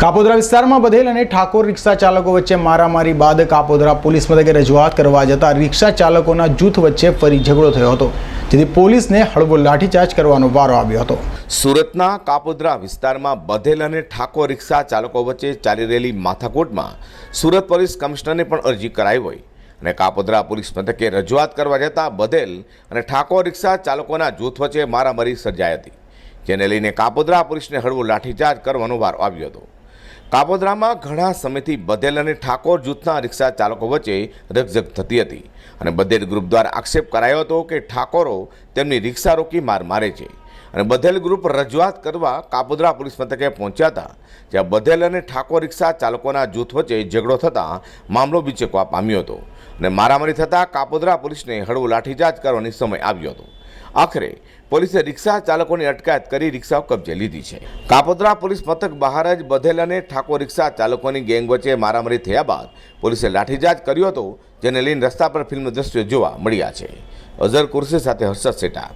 કાપોદ્રા વિસ્તારમાં બધેલ અને ઠાકોર રિક્ષા ચાલકો વચ્ચે મારામારી બાદ કાપોદરા પોલીસ મથકે રજૂઆત કરવા જતા રિક્ષા ચાલકોના જૂથ વચ્ચે ફરી ઝઘડો થયો હતો, જેથી પોલીસને હળવો લાઠીચાર્જ કરવાનો વારો આવ્યો હતો. સુરતના કાપોદરા વિસ્તારમાં બધેલ અને ઠાકોર રિક્ષા ચાલકો વચ્ચે ચાલી રહેલી માથાકૂટમાં સુરત પોલીસ કમિશનરને પણ અરજી કરાઈ હોય અને કાપોદરા પોલીસ મથકે રજૂઆત કરવા જતાં બધેલ અને ઠાકોર રિક્ષા ચાલકોના જૂથ વચ્ચે મારામારી સર્જાઈ હતી, જેને લઈને કાપોદરા પોલીસને હળવો લાઠીચાર્જ કરવાનો વારો આવ્યો હતો. કાપોદ્રામાં ઘણા સમયથી બધેલ અને ઠાકોર જૂથના રિક્ષા ચાલકો વચ્ચે રકઝક થતી હતી. અને બધેલ ગ્રુપ દ્વારા આક્ષેપ કરાયો હતો કે ઠાકોરો તેમની રિક્ષા રોકી માર મારે છે. અને બધેલ ગ્રુપ રજૂઆત કરવા કાપોદ્રા પોલીસ મથકે પહોંચ્યા હતા, જ્યાં બધેલ અને ઠાકોર રિક્ષા ચાલકોના જૂથ વચ્ચે ઝઘડો થતાં મામલો બીચકવા પામ્યો હતો અને મારામારી થતાં કાપોદ્રા પોલીસને હળવો લાઠીચાર્જ કરવાની સમય આવ્યો હતો. આખરે પોલીસે રિક્ષા ચાલકોની અટકાયત કરી રિક્ષાઓ કબજે લીધી છે. કાપોદ્રા પોલીસ મથક બહાર જ બધેલ અને ઠાકોર રિક્ષા ચાલકોની ગેંગ વચ્ચે મારામારી થયા બાદ પોલીસે લાઠીચાર્જ કર્યો હતો, જેને લઈને રસ્તા પર ફિલ્મ દ્રશ્યો જોવા મળ્યા છે. અઝર કુરશી સાથે હર્ષદ સેટા